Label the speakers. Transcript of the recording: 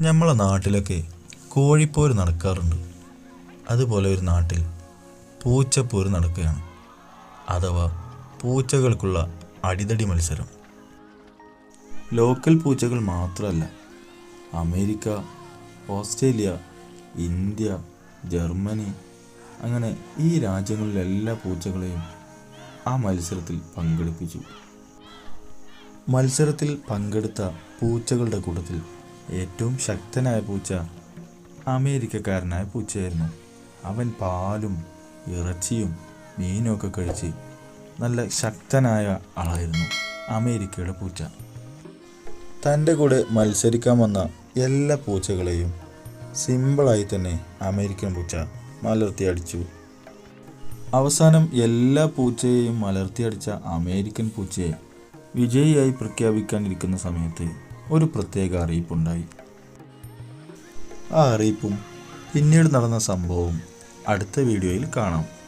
Speaker 1: നമ്മളെ നാട്ടിലൊക്കെ കോഴിപ്പോര് നടക്കാറുണ്ട്. അതുപോലെ ഒരു നാട്ടിൽ പൂച്ചപ്പോര് നടക്കുകയാണ്. അഥവാ പൂച്ചകൾക്കുള്ള അടിതടി മത്സരം. ലോക്കൽ പൂച്ചകൾ മാത്രമല്ല അമേരിക്ക ഓസ്ട്രേലിയ ഇന്ത്യ ജർമ്മനി അങ്ങനെ ഈ രാജ്യങ്ങളിലെ എല്ലാ പൂച്ചകളെയും ആ മത്സരത്തിൽ പങ്കെടുപ്പിച്ചു. മത്സരത്തിൽ പങ്കെടുത്ത പൂച്ചകളുടെ കൂട്ടത്തിൽ ഏറ്റവും ശക്തനായ പൂച്ച അമേരിക്കക്കാരനായ പൂച്ചയായിരുന്നു. അവൻ പാലും ഇറച്ചിയും മീനും ഒക്കെ കഴിച്ച് നല്ല ശക്തനായ ആളായിരുന്നു അമേരിക്കയുടെ പൂച്ച. തന്റെ കൂടെ മത്സരിക്കാൻ വന്ന എല്ലാ പൂച്ചകളെയും സിമ്പിളായി തന്നെ അമേരിക്കൻ പൂച്ച മലർത്തി അടിച്ചു അവസാനം എല്ലാ പൂച്ചയെയും മലർത്തിയടിച്ച അമേരിക്കൻ പൂച്ചയെ വിജയിയായി പ്രഖ്യാപിക്കാനിരിക്കുന്ന സമയത്ത് ഒരു പ്രത്യേക അറിയിപ്പുണ്ടായി. ആ അറിയിപ്പും പിന്നീട് നടന്ന സംഭവവും അടുത്ത വീഡിയോയിൽ കാണാം.